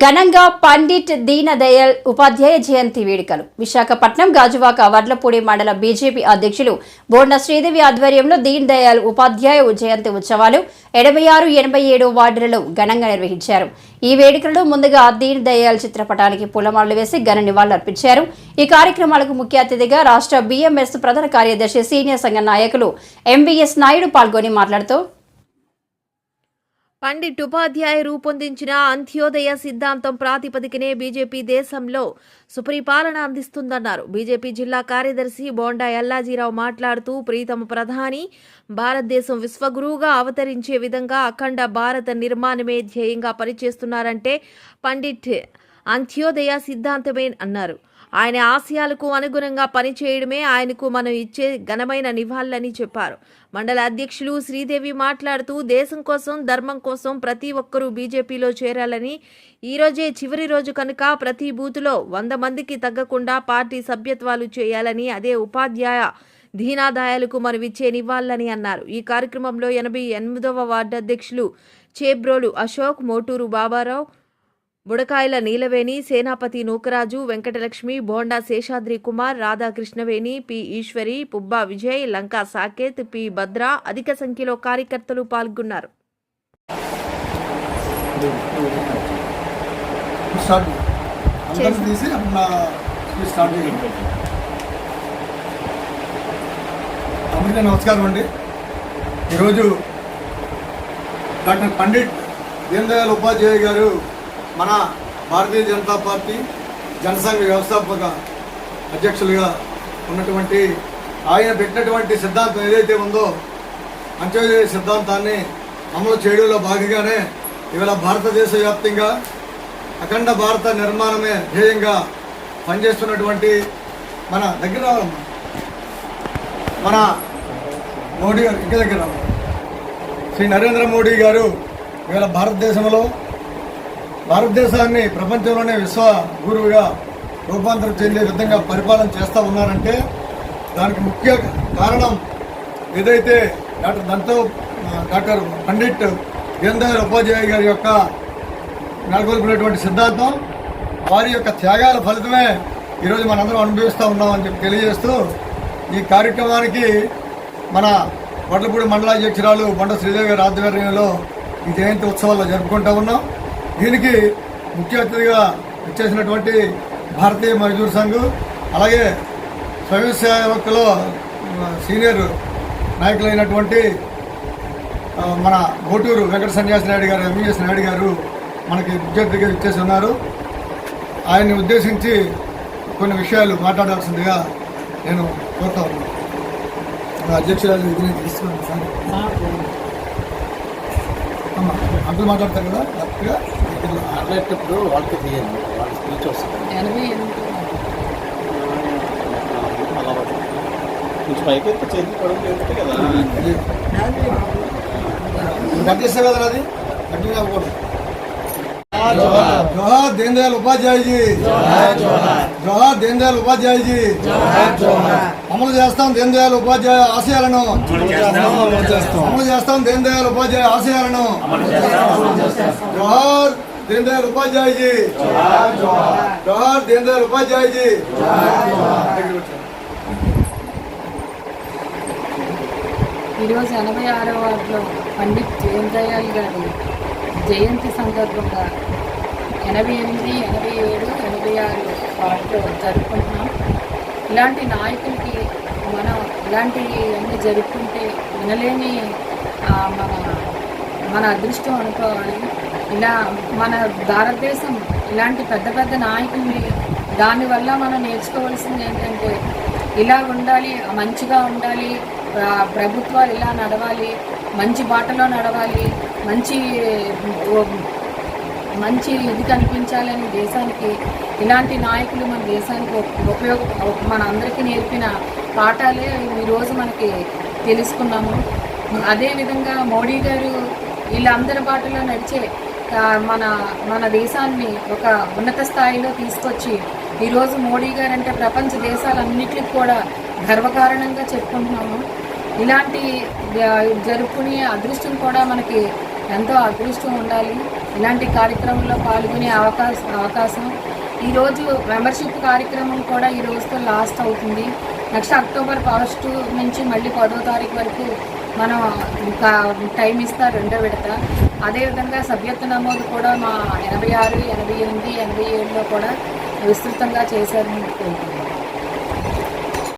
ఘనంగా పండిట్ దీనదయాళ్ ఉపాధ్యాయ జయంతి వేడుకలు. విశాఖపట్నం గాజువాక వర్లపూడి మండల బీజేపీ అధ్యక్షులు బోర్న శ్రీదేవి ఆధ్వర్యంలో దీన్ దయాళ్ ఉపాధ్యాయ జయంతి ఉత్సవాలు ఎనభై ఆరు ఎనభై ఏడు వార్డులలో ఘనంగా నిర్వహించారు. ఈ వేడుకలలో ముందుగా దీన్ దయాళ్ చిత్రపటానికి పూలమాలలు వేసి ఘన నివాళులర్పించారు ఈ కార్యక్రమాలకు ముఖ్య అతిథిగా రాష్ట్ర బీఎంఎస్ ప్రధాన కార్యదర్శి సీనియర్ సంఘ నాయకులు ఎంవీఎస్ నాయుడు పాల్గొని మాట్లాడుతూ పండిట్ ఉపాధ్యాయ రూపొందించిన అంత్యోదయ సిద్ధాంతం ప్రాతిపదికనే బీజేపీ దేశంలో సుపరిపాలన అందిస్తుందన్నారు. బీజేపీ జిల్లా కార్యదర్శి బోండా ఎల్లాజీరావు మాట్లాడుతూ ప్రీతమ ప్రధాని భారతదేశం విశ్వగురువుగా అవతరించే విధంగా అఖండ భారత నిర్మాణమే ధ్యేయంగా పనిచేస్తున్నారంటే పండిట్ అంత్యోదయ సిద్ధాంతమే అన్నారు. ఆయన ఆశయాలకు అనుగుణంగా పనిచేయడమే ఆయనకు మనం ఇచ్చే ఘనమైన నివాళులని చెప్పారు. మండల అధ్యక్షులు శ్రీదేవి మాట్లాడుతూ దేశం కోసం ధర్మం కోసం ప్రతి ఒక్కరూ బీజేపీలో చేరాలని ఈ రోజే చివరి రోజు కనుక ప్రతి బూతులో వంద మందికి తగ్గకుండా పార్టీ సభ్యత్వాలు చేయాలని అదే ఉపాధ్యాయ దీనాదాయాలకు మనవిచ్చే నివాళులని అన్నారు. ఈ కార్యక్రమంలో ఎనభై ఎనిమిదవ వార్డు అధ్యక్షులు చేబ్రోలు అశోక్ మోటూరు బాబారావు బుడకాయల నీలవేణి సేనాపతి నూకరాజు వెంకటలక్ష్మి బోండా శేషాద్రి కుమార్ రాధాకృష్ణవేణి పి ఈశ్వరి పుబ్బా విజయ్ లంకా సాకేత్ పి భద్ర అధిక సంఖ్యలో కార్యకర్తలు పాల్గొన్నారు. నమస్కారం అండి. ఈరోజు డాక్టర్ పండిట్ దీన్ దయాళ్ ఉపాధ్యాయ గారు మన భారతీయ జనతా పార్టీ జనసంఘ వ్యవస్థాపక అధ్యక్షులుగా ఉన్నటువంటి ఆయన పెట్టినటువంటి సిద్ధాంతం ఏదైతే ఉందో అంత్యోదయ సిద్ధాంతాన్ని అమలు చేయడంలో భాగంగానే ఇవాళ భారతదేశ వ్యాప్తంగా అఖండ భారత నిర్మాణమే ధ్యేయంగా పనిచేస్తున్నటువంటి మన దగ్గర రావాలమ్మా. మన మోడీ గారు ఇంటి దగ్గర శ్రీ నరేంద్ర మోడీ గారు ఇవాళ భారతదేశంలో భారతదేశాన్ని ప్రపంచంలోనే విశ్వ గురువుగా రూపాంతరం చెందే విధంగా పరిపాలన చేస్తూ ఉన్నారంటే దానికి ముఖ్య కారణం ఏదైతే డాక్టర్ దంతో డాక్టర్ పండిట్ దీన్ ఉపాధ్యాయ గారి యొక్క నెలకొల్పినటువంటి సిద్ధాంతం వారి యొక్క త్యాగాల ఫలితమే ఈరోజు మనందరం అనుభవిస్తూ ఉన్నామని చెప్పి తెలియజేస్తూ ఈ కార్యక్రమానికి మన వడ్లపూడి మండలాధ్యక్షురాలు బండ శ్రీదేవి గారి ఆధ్వర్యంలో ఈ జయంతి ఉత్సవాల్లో జరుపుకుంటూ ఉన్నాం. దీనికి ముఖ్య అతిథిగా ఇచ్చేసినటువంటి భారతీయ మజ్దూర్ సంఘ్ అలాగే స్వయం సేవకులో సీనియర్ నాయకులైనటువంటి మన ఓటూరు వెంకట సన్యాసి నాయుడు గారు ఎంఈఎస్ నాయుడు గారు మనకి విద్యార్థిగా ఇచ్చేసి ఉన్నారు ఆయన్ని ఉద్దేశించి కొన్ని విషయాలు మాట్లాడాల్సిందిగా నేను కోరుతా ఉన్నాను. అధ్యక్షురాలు విధిని తీసుకున్నాను సార్. అంకులు మాట్లాడతారు కదా? కరెక్ట్గా మాట్లాడేటప్పుడు వాళ్ళకి తీయండి వాళ్ళ స్పీచ్ వస్తుంది. అలా పట్టుకోండి. కొంచెం పైకి ఎత్తే చేతి పడుతుంది ఏంటంటే కదా. కట్ చేస్తావు కదా అది? కంటిన్యూ అవ్వకూడదు దీన్ దయాళ్ ఉపాధ్యాయ జీ. జోహార్ దీన్ దయాళ్ ఉపాధ్యాయ జీ. అమలు చేస్తాం దీన్ దయాళ్ ఉపాధ్యాయ ఆశయాలను. అమలు చేస్తాం దీన్ దయాళ్ ఉపాధ్యాయ ఆశయాలను. జోహార్ దీన్ దయాళ్ ఉపాధ్యాయ జీ. జోహార్ దీన్ దయాళ్ ఉపాధ్యాయ జీ. ఈరోజు ఎనభై ఆరవ వార్డులో పండిత్ దయాళ్ గారి జయంతి సందర్భంగా ఎనభై ఎనిమిది ఎనభై ఏడు ఎనభై ఆరు వార్డులో జరుపుకుంటున్నాం. ఇలాంటి నాయకులకి మనం ఇలాంటివి అన్నీ జరుపుకుంటే వినలేని మన మన అదృష్టం అనుకోవాలి. ఇలా మన భారతదేశం ఇలాంటి పెద్ద పెద్ద నాయకుల్ని దానివల్ల మనం నేర్చుకోవాల్సింది ఏంటంటే ఇలా ఉండాలి మంచిగా ఉండాలి ప్రభుత్వాలు ఇలా నడవాలి మంచి బాటలో నడవాలి మంచి మంచి ఇది కనిపించాలని దేశానికి ఇలాంటి నాయకులు మన దేశానికి ఉపయోగ మన అందరికీ నేర్పిన పాఠాలే ఈరోజు మనకి తెలుసుకున్నాము. అదేవిధంగా మోడీ గారు వీళ్ళందరి బాటలో నడిచే మన మన దేశాన్ని ఒక ఉన్నత స్థాయిలో తీసుకొచ్చి ఈరోజు మోడీ గారు అంటే ప్రపంచ దేశాలన్నిటికి కూడా గర్వకారణంగా చెప్పుకుంటున్నాము. ఇలాంటి జరుపుకునే అదృష్టం కూడా మనకి ఎంతో అదృష్టం ఉండాలి. ఇలాంటి కార్యక్రమంలో పాల్గొనే అవకాశం అవకాశం. ఈరోజు మెంబర్షిప్ కార్యక్రమం కూడా ఈ రోజుతో లాస్ట్ అవుతుంది. నెక్స్ట్ అక్టోబర్ ఫస్ట్ నుంచి మళ్ళీ పదో తారీఖు వరకు మనం ఇంకా టైం ఇస్తారు రెండో విడత. అదేవిధంగా సభ్యత్వ నమోదు కూడా మా ఎనభై ఆరు ఎనభై ఎనిమిది ఎనభై ఏడులో కూడా విస్తృతంగా చేశారని కోరుకుంటున్నాను